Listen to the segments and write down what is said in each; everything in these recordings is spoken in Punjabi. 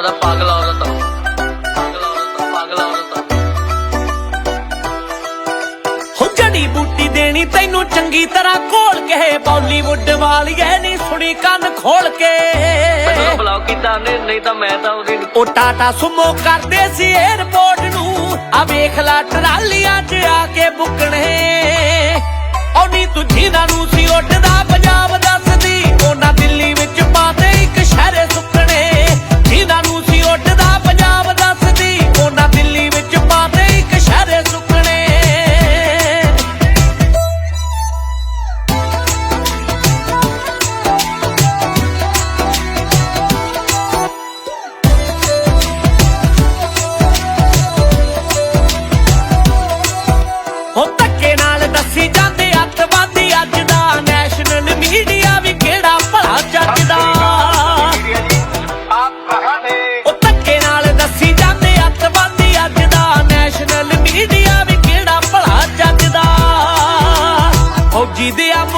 ਜ਼ਿਆਦਾ ਪਾਗਲ ਔਰਤ ਪਾਗਲ ਔਰਤ ਪਾਗਲ ਔਰਤ। ਹੋ ਜੜੀ ਬੂਟੀ ਦੇਣੀ ਤੈਨੂੰ ਚੰਗੀ ਤਰ੍ਹਾਂ ਘੋਲ ਕੇ ਬਾਲੀਵੁੱਡ ਵਾਲੀਏ ਨਹੀਂ ਸੁਣੀ ਕੰਨ ਖੋਲ ਕੇ। ਮੈਨੂੰ ਬਲੌਕ ਕੀਤਾ ਨੇ ਨਹੀਂ ਤਾਂ ਮੈਂ ਤਾਂ ਉਹਦੀ ਉਹ ਟਾਟਾ ਸੁਮੋ ਕਰਦੇ ਸੀ 에어ਪੋਰਟ ਨੂੰ। ਆ ਵੇਖ ਲਾ ਟਰਾਲੀਆਂ 'ਚ ਆ ਕੇ ਬੁੱਕਣੇ। ਉਹ ਨੀ ਤੂੰ ਜਿਹਨਾਂ ਨੂੰ ਸੀ ਉੱਡਦਾ।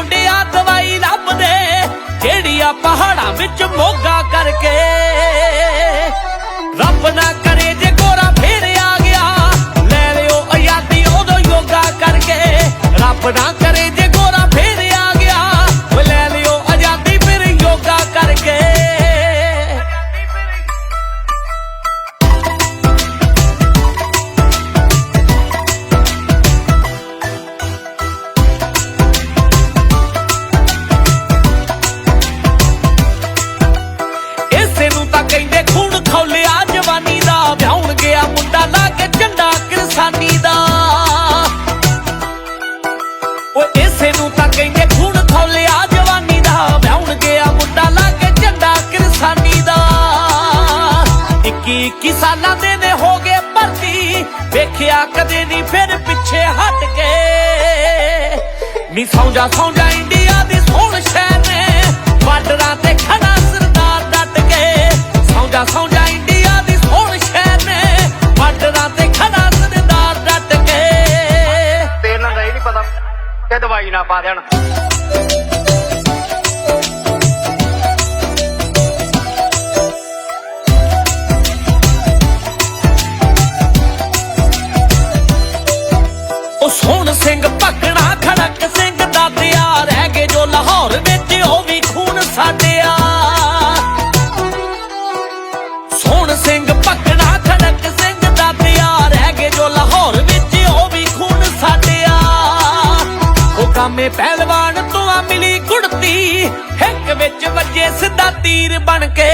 ਮੁੰਡਿਆ ਦਵਾਈ ਲੱਭਦੇ ਜਿਹੜੀ ਆ ਪਹਾੜਾਂ ਵਿੱਚ ਮੋਗਾ ਕਰਕੇ। ਰੱਬ ਨਾ ਕਰੇ 21 ਸਾਲਾਂ ਦੇ ਨੇ ਹੋ ਗਏ ਭਰਤੀ। ਵੇਖਿਆ ਕਦੇ ਨਹੀਂ, ਫਿਰ ਪਿੱਛੇ ਹਟ ਕੇ। ਨੀ ਸੌਂਜਾ ਸੌਂਜਾ ਇੰਡੀਆ ਦੀ ਸੋਹਣ ਸ਼ਹਿਰ ਨੇ, ਬਾਰਡਰਾਂ ਤੇ ਖੜਾ ਸਰਦਾਰ ਡਟ ਕੇ। ਸੌਂਜਾ ਸੌਂਜਾ ਇੰਡੀਆ ਦੀ ਸੋਹਣ ਸ਼ਹਿਰ ਨੇ, ਬਾਰਡਰਾਂ ਤੇ ਖੜਾ ਸਰਦਾਰ ਡਟ ਕੇ। ਤੇ ਦਾ ਇਹ ਨਹੀਂ ਪਤਾ ਕਿ ਦਵਾਈ ਨਾ ਪਾ ਦੇਣ। ਸੋਹਣ ਖੜਕ ਸਿੰਘ ਦਾ ਤਿਆਰ ਹੈਗੇ ਜੋ ਲਾਹੌਰ ਵਿੱਚ ਉਹ ਵੀ ਖੂਨ ਸਾਡਿਆ। ਸੋਹਣ ਸਿੰਘ ਭਗਣਾ ਖੜਕ ਸਿੰਘ ਦਾ ਤਿਆਰ ਹੈਗੇ ਜੋ ਲਾਹੌਰ ਵਿੱਚ ਉਹ ਵੀ ਖੂਨ ਸਾਡਿਆ। ਉਹ ਕਾਮੇ ਪਹਿਲਵਾਨ ਤੋਂ ਆ ਮਿਲੀ ਕੁੜਤੀ ਹਿੱਕ ਵਿੱਚ ਵੱਜੇ ਸਿੱਧਾ ਤੀਰ ਬਣ ਕੇ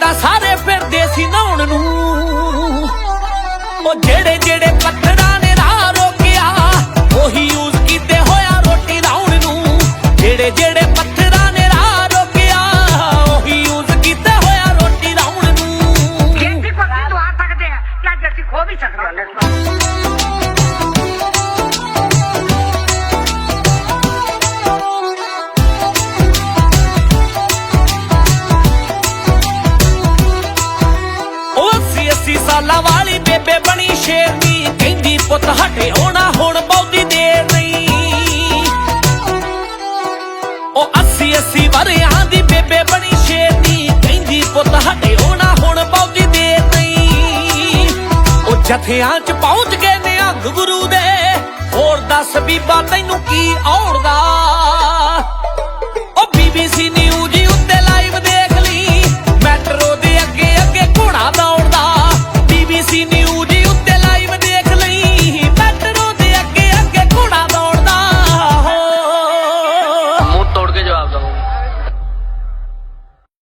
ਤਾਂ ਸਾਰੇ ਪੁੱਤ ਹਟੇ ਹੋਣਾ, ਹੁਣ ਬਹੁਤੀ ਦੇਰ ਨਹੀਂ। ਉਹ 80 80 ਵਰਿਆਂ ਦੀ ਬੇਬੇ ਬਣੀ ਸ਼ੇਰਨੀ ਕਹਿੰਦੀ, ਪੁੱਤ ਹਟੇ ਹੋਣਾ, ਹੁਣ ਬਹੁਤੀ ਦੇਰ ਨਹੀਂ। ਉਹ ਜਥਿਆਂ 'ਚ ਪਹੁੰਚ ਗਏ ਨੇ ਅੰਗ ਗੁਰੂ ਦੇ। ਹੋਰ ਦੱਸ ਬੀਬਾ, ਤੈਨੂੰ ਕੀ ਔੜਦਾ?